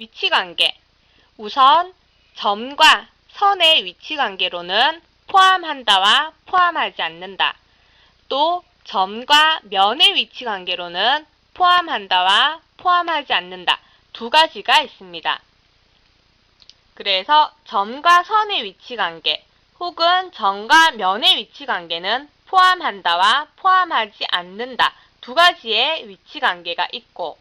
위치관계. 우선 점과 선의 위치관계로는 포함한다와 포함하지 않는다. 또 점과 면의 위치관계로는 포함한다와 포함하지 않는다. 두 가지가 있습니다. 그래서 점과 선의 위치관계 혹은 점과 면의 위치관계는 포함한다와 포함하지 않는다. 두 가지의 위치관계가 있고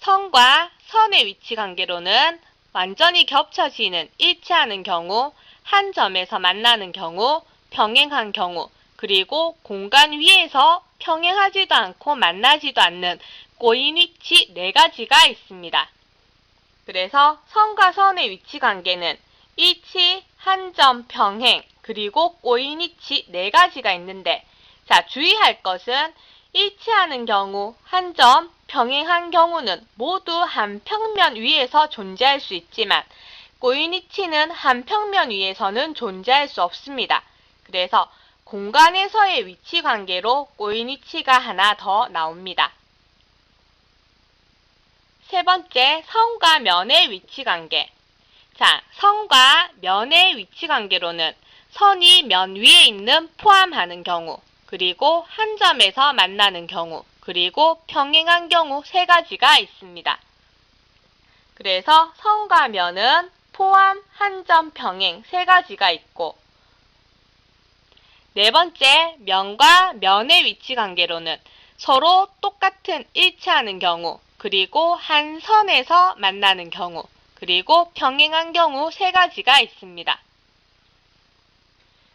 선과 선의 위치 관계로는 완전히 겹쳐지는 일치하는 경우, 한 점에서 만나는 경우, 병행한 경우, 그리고 공간 위에서 평행하지도 않고 만나지도 않는 꼬인 위치 네 가지가 있습니다. 그래서 선과 선의 위치 관계는 일치, 한 점, 평행, 그리고 꼬인 위치 네 가지가 있는데 자, 주의할 것은 일치하는 경우, 한 점, 평행한 경우는 모두 한 평면 위에서 존재할 수 있지만 꼬인 위치는 한 평면 위에서는 존재할 수 없습니다. 그래서 공간에서의 위치 관계로 꼬인 위치가 하나 더 나옵니다. 세 번째, 선과 면의 위치 관계. 자, 선과 면의 위치 관계로는 선이 면 위에 있는 포함하는 경우, 그리고 한 점에서 만나는 경우, 그리고 평행한 경우 세 가지가 있습니다. 그래서 선과 면은 포함, 한 점, 평행 세 가지가 있고 네 번째, 면과 면의 위치 관계로는 서로 똑같은 일치하는 경우, 그리고 한 선에서 만나는 경우, 그리고 평행한 경우 세 가지가 있습니다.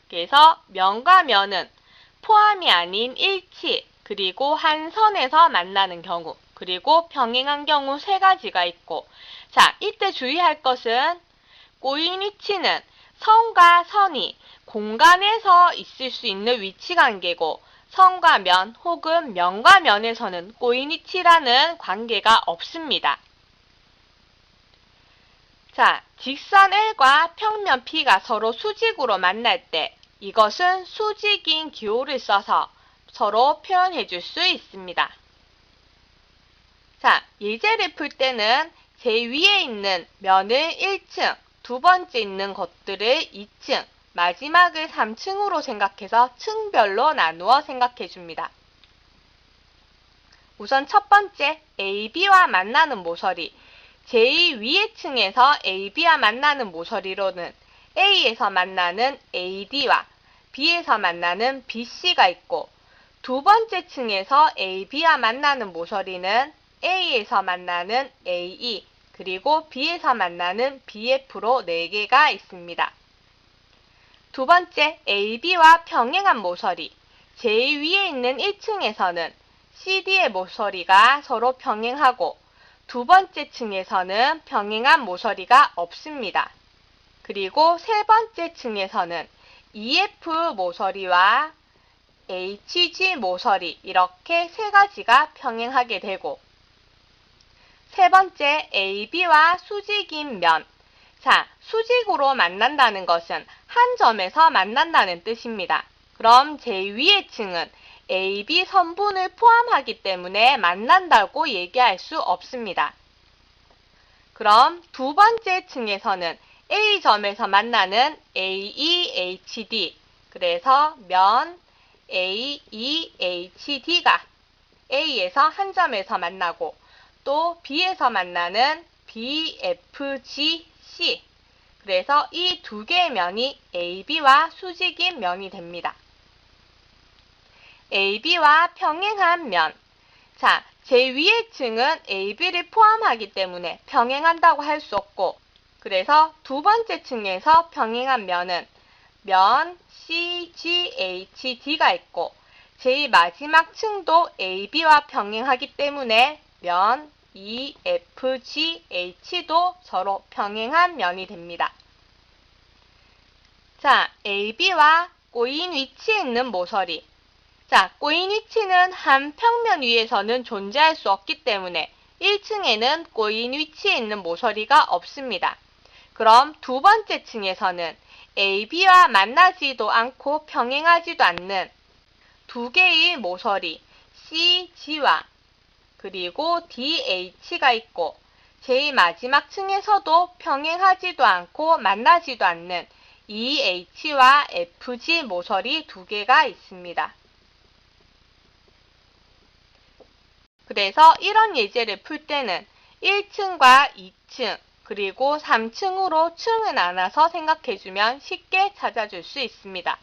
그래서 면과 면은 포함이 아닌 일치, 그리고 한 선에서 만나는 경우, 그리고 병행한 경우 세 가지가 있고, 자, 이때 주의할 것은 꼬인 위치는 선과 선이 공간에서 있을 수 있는 위치 관계고, 선과 면 혹은 면과 면에서는 꼬인 위치라는 관계가 없습니다. 자, 직선 L과 평면 P가 서로 수직으로 만날 때 이것은 수직인 기호를 써서 서로 표현해 줄 수 있습니다. 자, 예제를 풀 때는 제 위에 있는 면을 1층, 두 번째 있는 것들을 2층, 마지막을 3층으로 생각해서 층별로 나누어 생각해 줍니다. 우선 첫 번째 AB와 만나는 모서리 제2 위의 층에서 AB와 만나는 모서리로는 A에서 만나는 AD와 B에서 만나는 BC가 있고 두 번째 층에서 AB와 만나는 모서리는 A에서 만나는 AE 그리고 B에서 만나는 BF로 4개가 있습니다. 두 번째 AB와 평행한 모서리 제일 위에 있는 1층에서는 CD의 모서리가 서로 평행하고 두 번째 층에서는 병행한 모서리가 없습니다. 그리고 세 번째 층에서는 EF 모서리와 HG 모서리 이렇게 세 가지가 평행하게 되고 세 번째 AB와 수직인 면 자, 수직으로 만난다는 것은 한 점에서 만난다는 뜻입니다. 그럼 제 위의 층은 AB 선분을 포함하기 때문에 만난다고 얘기할 수 없습니다. 그럼 두 번째 층에서는 A점에서 만나는 AEHD 그래서 면 AEHD가 A에서 한 점에서 만나고 또 B에서 만나는 BFGC 그래서 이 두 개의 면이 AB와 수직인 면이 됩니다. AB와 평행한 면. 자, 제 위의 층은 AB를 포함하기 때문에 평행한다고 할 수 없고, 그래서 두 번째 층에서 평행한 면은 면 CGHD가 있고, 제 마지막 층도 AB와 평행하기 때문에 면 EFGH도 서로 평행한 면이 됩니다. 자, AB와 꼬인 위치에 있는 모서리. 자, 꼬인 위치는 한 평면 위에서는 존재할 수 없기 때문에 1층에는 꼬인 위치에 있는 모서리가 없습니다. 그럼 두 번째 층에서는 AB와 만나지도 않고 평행하지도 않는 두 개의 모서리 CG와 그리고 DH가 있고 제일 마지막 층에서도 평행하지도 않고 만나지도 않는 EH와 FG 모서리 두 개가 있습니다. 그래서 이런 예제를 풀 때는 1층과 2층 그리고 3층으로 층을 나눠서 생각해주면 쉽게 찾아줄 수 있습니다.